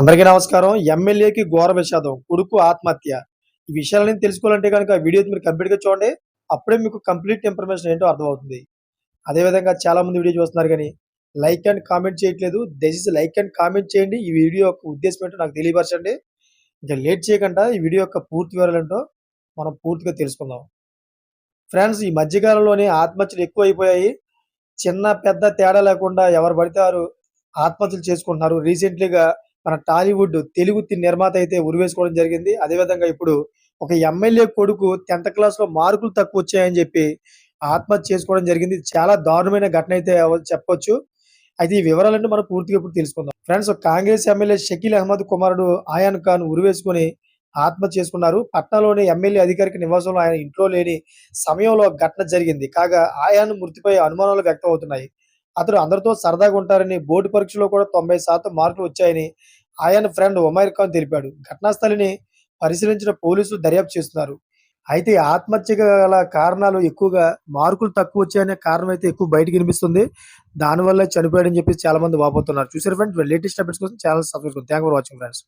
అందరికీ నమస్కారం. ఎమ్మెల్యేకి ఘోర విషాదం కొడుకు ఆత్మహత్య. ఈ విషయాలని తెలుసుకోవాలంటే కనుక వీడియో మీరు కంప్లీట్గా చూడండి. అప్పుడే మీకు కంప్లీట్ ఇన్ఫర్మేషన్ ఏంటో అర్థమవుతుంది. అదేవిధంగా చాలామంది వీడియో చూస్తున్నారు కానీ లైక్ అండ్ కామెంట్ చేయట్లేదు. దయచేసి లైక్ అండ్ కామెంట్ చేయండి. ఈ వీడియో యొక్క ఉద్దేశం ఏంటో నాకు తెలియపరచండి. ఇంకా లేట్ చేయకుండా ఈ వీడియో యొక్క పూర్తి వివరాలు ఏంటో మనం పూర్తిగా తెలుసుకుందాం. ఫ్రెండ్స్ ఈ మధ్యకాలంలోనే ఆత్మహత్యలు ఎక్కువ అయిపోయాయి. చిన్న పెద్ద తేడా లేకుండా ఎవరు పడితే వారు ఆత్మహత్యలు చేసుకుంటున్నారు. రీసెంట్లీగా మన టాలీవుడ్ తెలుగు నిర్మాత అయితే ఉరివేసుకోవడం జరిగింది. అదేవిధంగా ఇప్పుడు ఒక ఎమ్మెల్యే కొడుకు టెన్త్ క్లాస్లో మార్కులు తక్కువ వచ్చాయని చెప్పి ఆత్మహత్య చేసుకోవడం జరిగింది. చాలా దారుణమైన ఘటన అయితే చెప్పొచ్చు. అయితే ఈ వివరాలన్నీ మనం పూర్తిగా ఇప్పుడు తెలుసుకుందాం. Friends Congress MLA Shakeel Ahmed కుమారుడు ఆయాన్ ఖాన్ ఉరివేసుకొని ఆత్మహత్య చేసుకున్నారు. పట్నాలోని ఎమ్మెల్యే అధికారిక నివాసంలో ఆయన ఇంట్లో లేని సమయంలో ఘటన జరిగింది. కాగా ఆయాన్ మృతిపై అనుమానాలు వ్యక్తం అవుతున్నాయి అతడు అందరితో సరదాగా ఉంటారని బోర్డు పరీక్షలో కూడా తొంభై శాతం మార్కులు వచ్చాయని ఆయన ఫ్రెండ్ ఉమైర్ ఖాన్ తెలిపాడు. ఘటనాస్థలిని పరిశీలించిన పోలీసులు దర్యాప్తు చేస్తున్నారు. అయితే ఆత్మహత్య గల కారణాలు ఎక్కువగా మార్కులు తక్కువ వచ్చాయనే కారణం అయితే ఎక్కువ బయటకు వినిపిస్తుంది. దానివల్ల చనిపోయాడని చెప్పి చాలా మంది వాపోతున్నారు. చూసారు ఫ్రెండ్స్ లేటెస్ట్ అప్డేట్స్ కోసం channel subscribe thank for watching friends